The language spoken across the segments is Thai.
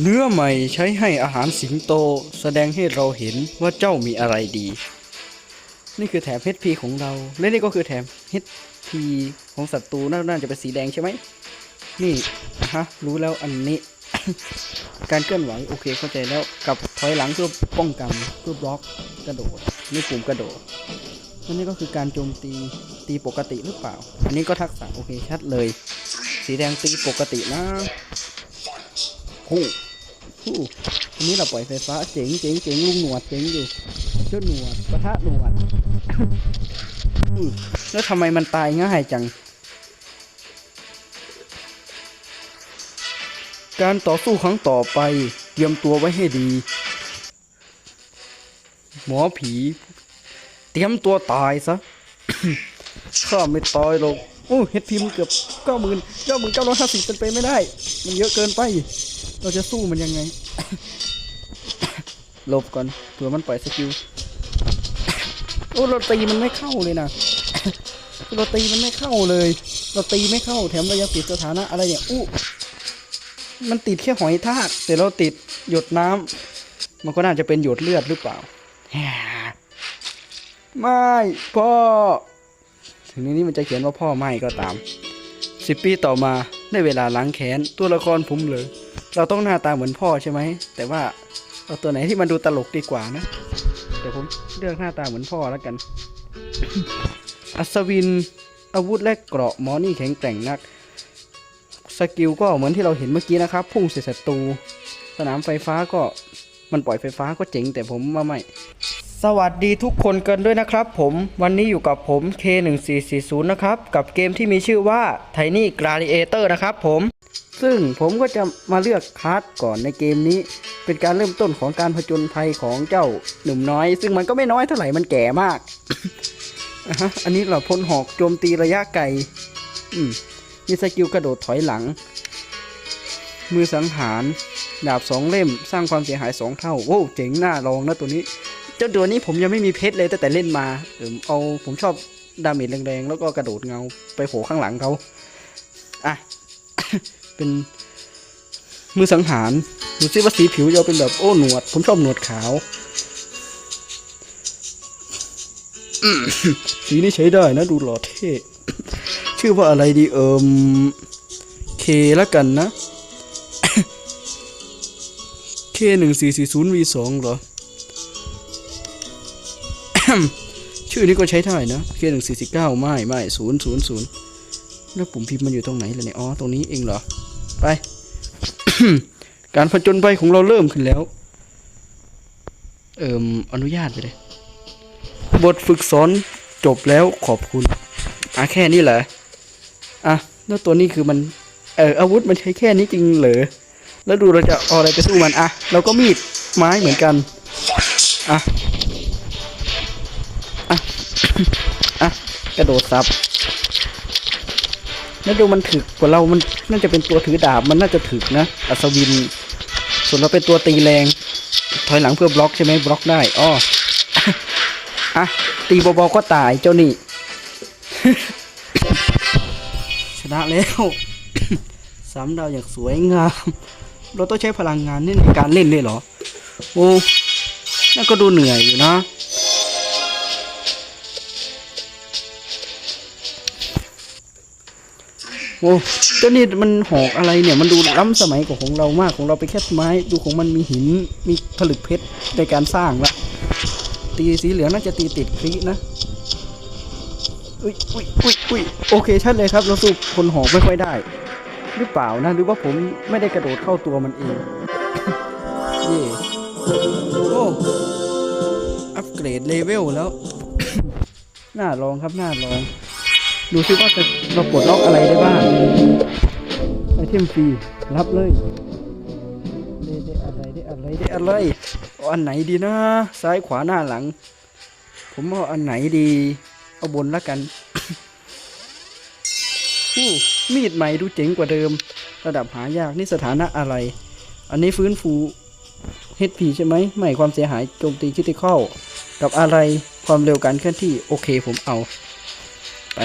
เนื้อใหม่ใช้ให้อาหารสิงโต แสดงให้เราเห็นว่าเจ้ามีอะไรดี นี่คือแถม HP ของเรา และนี่ก็คือแถม HP ของศัตรูน่าจะเป็นสีแดงใช่ไหม นี่ฮะรู้แล้วอันนี้ การเคลื่อนไหวโอเคเข้าใจแล้วกับถอยหลังเพื่อป้องกันเพื่อบล็อกกระโดดนี่ปุ่มกระโดดอันนี้ก็คือการโจมตีตีปกติหรือเปล่า อันนี้ก็ทักษะโอเคชัดเลย สีแดงตีปกตินะฮู้ ฮู้อันนี้เราปล่อยไฟฟ้าเจ๋งเจ๋งเจ๋งลุงหนวดเจ๋งอยู่เจ้าหนวดปะทะหนวดแล้วทำไมมันตายง่ายจัง การต่อสู้ครั้งต่อไปเตรียมตัวไว้ให้ดี หมอผี เตรียมตัวตายซะข้าไม่ตายหรอกโอ้เฮ็ดพิมเกือบเก้าหมื่นเก้าหมื่นเก้าร้อยห้าสิบเป็นไปไม่ได้ มันเยอะเกินไป เราจะสู้มันยังไงหลบก่อนเผื่อมันปล่อยสกิลโอ้เราตีมันไม่เข้าเลยนะเราตีมันไม่เข้าเลย เราตีไม่เข้าแถมเรายังติดสถานะอะไรเนี่ยอู้มันติดแค่หอยทากแต่เราติดหยดน้ำมันก็น่าจะเป็นหยดเลือดหรือเปล่าไม่พ่อ ถึงในนี้มันจะเขียนว่าพ่อไม่ก็ตามสิบปีต่อมาได้เวลาล้างแค้นตัวละครผมเลย เราต้องหน้าตาเหมือนพ่อใช่ไหม แต่ว่าเอาตัวไหนที่มันดูตลกดีกว่านะ เดี๋ยวผมเลือกหน้าตาเหมือนพ่อแล้วกัน อัศวิน อาวุธและเกราะมอนี่แข็งแกร่งนัก สกิลก็เหมือนที่เราเห็นเมื่อกี้นะครับ พุ่งใส่ศัตรู สนามไฟฟ้าก็มันปล่อยไฟฟ้าก็เจ๋งแต่ผมว่าไม่ สวัสดีทุกคนกันด้วยนะครับผมวันนี้อยู่กับผม K1440 นะครับ กับเกมที่มีชื่อว่า Tiny Gladiator นะครับผม ซึ่งผมก็จะมาเลือกคาร์ดก่อนในเกมนี้ เป็นการเริ่มต้นของการผจญภัยของเจ้าหนุ่มน้อย ซึ่งมันก็ไม่น้อยเท่าไหร่มันแก่มากอะฮะอันนี้เราพ่นหอกโจมตีระยะไกลมีสกิลกระโดดถอยหลัง มือสังหาร ดาบสองเล่มสร้างความเสียหายสองเท่าโว้เจ๋งหน้าลองนะตัวนี้ จ้าตัวนี้ผมยังไม่มีเพชรเลยตั้งแต่เล่นมาเออเอาผมชอบดาเมจแรงๆแล้วก็กระโดดเงาไปโผล่ข้างหลังเขาอะ เป็นมือสังหารดูซิว่าสีผิวจะเป็นแบบโอ้หนวด ผมชอบหนวดขาวสีนี้ใช้ได้นะดูหล่อเท่ชื่อว่าอะไรดีเอิมเคละกันนะเคหนึ่งสี่สี่ศูนย์วีสองเหรอ ชื่อนี้ก็ใช้ได้นะเคหนึ่งสี่สี่เก้าไม่ไม่ศูนย์ศูนย์ศูนย์แล้วปุ่มพิมพ์มันอยู่ตรงไหนล่ะเนี่ยอ๋อตรงนี้เองเหรอ ไป การผจญภัยของเราเริ่มขึ้นแล้ว เอิ่มอนุญาตไปเลย บทฝึกสอนจบแล้วขอบคุณ อะแค่นี้เหรอ อะ แล้วตัวนี้คือมัน เอออาวุธมันใช้แค่นี้จริงเหรอ แล้วดูเราจะเอาอะไรไปสู้มัน อะ เราก็มีดไม้เหมือนกัน อะ อะกระโดดซับแล้วดูมันถึกกว่าเรา มันน่าจะเป็นตัวถือดาบ มันน่าจะถึกนะ อัศวิน ส่วนเราเป็นตัวตีแรง ถอยหลังเพื่อบล็อกใช่ไหมบล็อกได้ อ้อ อะ ตีเบาๆก็ตายเจ้านี่ ชนะแล้วสามดาวอย่างสวยงาม เราต้องใช้พลังงานนี่ในการเล่นเลยเหรอ โอ้นั่นก็ดูเหนื่อยอยู่นะ โอ้เจ้านี่มันหอกอะไรเนี่ย มันดูล้ำสมัยกว่าของเรามากของเราไปแค่ไม้ ดูของมันมีหิน มีผลึกเพชรในการสร้างละตีสีเหลืองน่าจะตีติดคลินะอุ้ยอุ้ยอุ้ยอุ้ยโอเคชัดเลยครับเราสู้คนหอกไม่ค่อยได้ หรือเปล่านะ หรือว่าผมไม่ได้กระโดดเข้าตัวมันเองเย่โอ้อัปเกรดเลเวลแล้ว น่าลองครับ น่าลอง ดูซิว่าจะเราปลดล็อกอะไรได้บ้างไอเทมฟรีรับเลยได้ได้อะไรได้อะไรได้อะไรเอาอันไหนดีนะ ซ้ายขวาหน้าหลัง ผมเอาอันไหนดี เอาบนละกันอู้มีดใหม่ดูเจ๋งกว่าเดิม ระดับหายากนี่สถานะอะไร อันนี้ฟื้นฟู HP ใช่ไหมไม่ความเสียหายโจมตีคิติคอลกับอะไรความเร็วการเคลื่อนที่ โอเคผมเอา ไป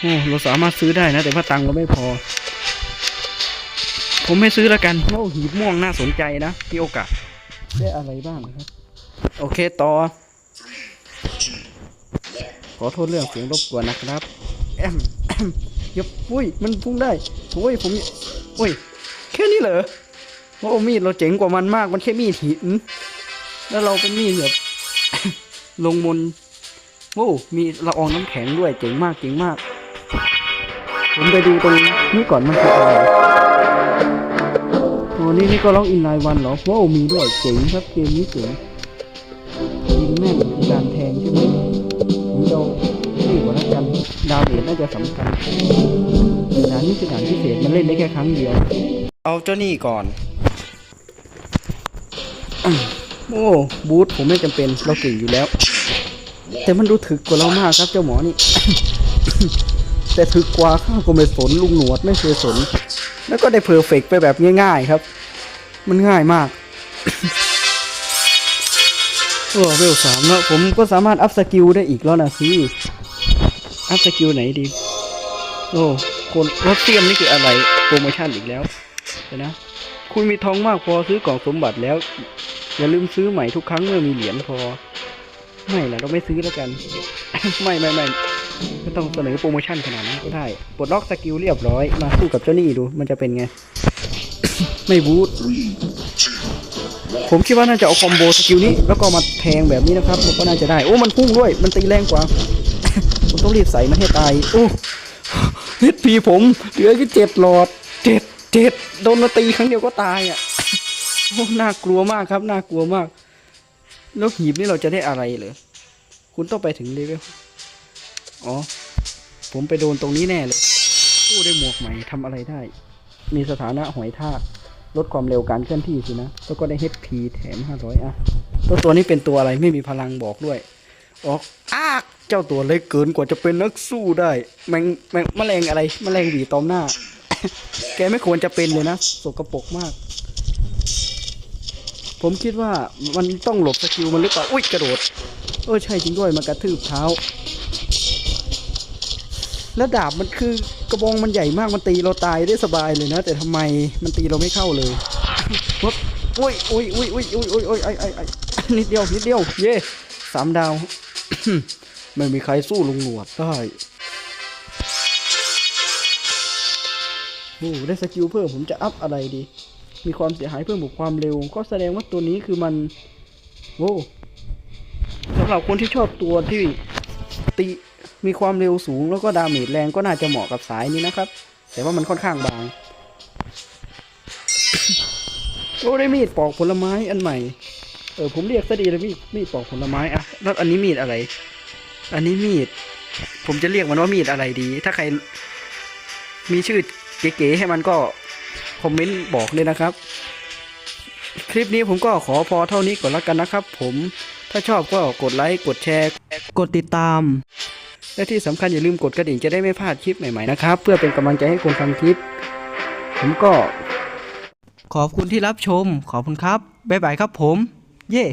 โอ้เราสามารถซื้อได้นะ แต่ว่าตังค์เราไม่พอ ผมไม่ซื้อแล้วกันโอ้หีบม่วงน่าสนใจนะพี่โอกาสได้อะไรบ้างครับ โอเคต่อ ขอโทษเรื่องเสียงรบกวนนะครับแอมอมย่าอุ้ยมันพุ่งได้โอ้ยผมอุ้ยแค่นี้เหรอโอ้มีดเราเจ๋งกว่ามันมากมันแค่มีดหินแล้วเราเป็นมีดแบบลงมน โอ้มีละอองน้ำแข็งด้วยเจ๋งมากเจ๋งมาก ผมไปดูตรงนี้ก่อนมันคืออะไรโอ้นี่นี่ก็ล็อกอินไลน์วันเหรอโอ้มีด้วยเจ๋งครับเกมนี้เจ๋งยิงแม่นคือการแทงใช่ไหมผมจะเอานี่ก่อนแล้วกันดาวเมจน่าจะสำคัญด่านนี้คือด่านพิเศษมันเล่นได้แค่ครั้งเดียว เอาเจ้านี่ก่อนโอ้บูทผมไม่จำเป็นเราเก่งอยู่แล้ว แต่มันดูถึกกว่าเรามากครับเจ้าหมอนี่ แต่ถึกกว่าข้าก็ไม่สนลุงหนวดไม่เคยสน แล้วก็ได้เพอร์เฟกต์ไปแบบง่าย ๆครับ มันง่ายมากโอ้เวลสามแล้วผมก็สามารถอัพสกิลได้อีกแล้วนะสิอัพสกิลไหนดีโอ้คนรถเตียมนี่คืออะไรโปรโมชั่นอีกแล้วเดี๋ยวนะ คุณมีทองมากพอซื้อกล่องสมบัติแล้ว อย่าลืมซื้อใหม่ทุกครั้งเมื่อมีเหรียญพอ ไม่ละเราไม่ซื้อแล้วกัน ไม่ไม่ไม่ไม่ต้องเสนอโปรโมชั่นขนาดนั้นก็ได้ปลดล็อกสกิลเรียบร้อย มาสู้กับเจ้าหนี้ดูมันจะเป็นไง ไม่บูทผมคิดว่าน่าจะเอาคอมโบสกิลนี้ แล้วก็มาแทงแบบนี้นะครับมันก็น่าจะได้ โอ้มันพุ่งด้วย มันตีแรงกว่า ผมต้องรีบใส่มันให้ตาย โอ้เฮดพีผมเหลือแค่เจ็ดหลอดเจ็ดเจ็ดโดนมาตีครั้งเดียวก็ตายอะโอ้น่ากลัวมากครับ น่ากลัวมาก แล้วหีบนี่เราจะได้อะไรเหรอ คุณต้องไปถึงเลเวล อ๋อ ผมไปโดนตรงนี้แน่เลย กู้ได้หมวกใหม่ทำอะไรได้ มีสถานะหอยทาก ลดความเร็วการเคลื่อนที่สินะ แล้วก็ได้ HP แถม 500 อะ ตัวตัวนี้เป็นตัวอะไรไม่มีพลังบอกด้วย ออกอากเจ้าตัวเล็กเกินกว่าจะเป็นนักสู้ได้ แมงแมงแมลงอะไร แมลงหวีตอมหน้า แกไม่ควรจะเป็นเลยนะ สกปรกมาก ผมคิดว่ามันต้องหลบสกิลมันหรือเปล่า อุ้ยกระโดด เออใช่จริงด้วยมันกระทืบเท้า แล้วดาบมันคือกระบองมันใหญ่มากมันตีเราตายได้สบายเลยนะ แต่ทำไมมันตีเราไม่เข้าเลยปุ๊บอุ้ยอุ้ยอุ้ยอุ้ยอุ้ยอุ้ยอุ้ยไอไอไอนิดเดียวนิดเดียว เย่สามดาว ไม่มีใครสู้ลุงหนวดได้โอ้ได้สกิลเพิ่มผมจะอัพอะไรดี มีความเสียหายเพิ่มบวกความเร็ว ก็แสดงว่าตัวนี้คือมันโว้สำหรับคนที่ชอบตัวที่ตีมีความเร็วสูงแล้วก็ดาเมจแรงก็น่าจะเหมาะกับสายนี้นะครับ แต่ว่ามันค่อนข้างบางโอ้ได้มีดปอกผลไม้อันใหม่ เออผมเรียกซะดีเลยมีดมีดปอกผลไม้อะแล้วอันนี้มีดอะไร อันนี้มีด ผมจะเรียกมันว่ามีดอะไรดี ถ้าใครมีชื่อเก๋ๆให้มันก็ คอมเมนต์บอกเลยนะครับ คลิปนี้ผมก็ขอพอเท่านี้ก่อนแล้วกันนะครับผมถ้าชอบก็กดไลค์กดแชร์ กดติดตาม และที่สำคัญอย่าลืมกดกระดิ่งจะได้ไม่พลาดคลิปใหม่ๆนะครับ เพื่อเป็นกำลังใจให้คนทำคลิป ผมก็ ขอบคุณที่รับชม ขอบคุณครับ บ๊ายบายครับผม เย่